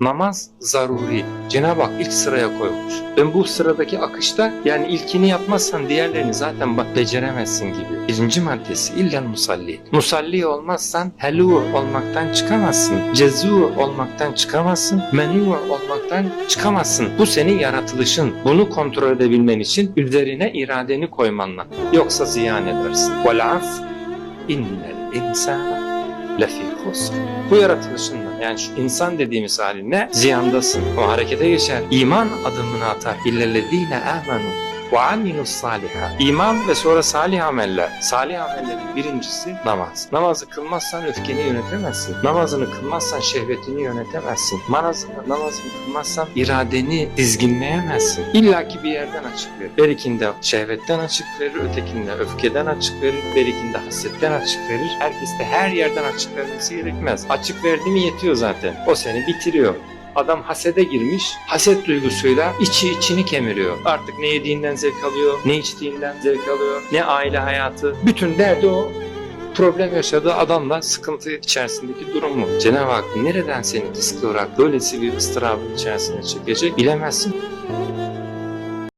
Namaz zaruri. Cenab-ı Hak ilk sıraya koymuş. Ben bu sıradaki akışta yani ilkini yapmazsan diğerlerini zaten bak beceremezsin gibi. Birinci maddesi illen musalli. Musalli olmazsan helu olmaktan çıkamazsın. Cezu olmaktan çıkamazsın. Menu olmaktan çıkamazsın. Bu senin yaratılışın. Bunu kontrol edebilmen için üzerine iradeni koymanla. Yoksa ziyan edersin. Vel af innel insana lefi husr. Bu yaratılışınla yani şu insan dediğimiz haline ziyandasın. O harekete geçer. İman adımını atar. İllellezine amenu ve aminus salihat. İman ve sonra salih ameller. Salih amellerin birincisi namaz. Namazı kılmazsan öfkeni yönetemezsin. Namazını kılmazsan şehvetini yönetemezsin. Namazını, namazını kılmazsan iradeni dizginleyemezsin. İlla ki bir yerden açık verir. Berikinde şehvetten açık verir, ötekinde öfkeden açık verir, berikinde hasetten açık verir. Herkes de her yerden açık vermesi gerekmez. Açık verdi mi yetiyor zaten. O seni bitiriyor. Adam hasede girmiş, haset duygusuyla içi içini kemiriyor. Artık ne yediğinden zevk alıyor, ne içtiğinden zevk alıyor, ne aile hayatı. Bütün derdi o problem yaşadığı adamla sıkıntı içerisindeki durumu. Cenab-ı Hak nereden seni riskli olarak böylesi bir ıstırabın içerisine çekecek bilemezsin.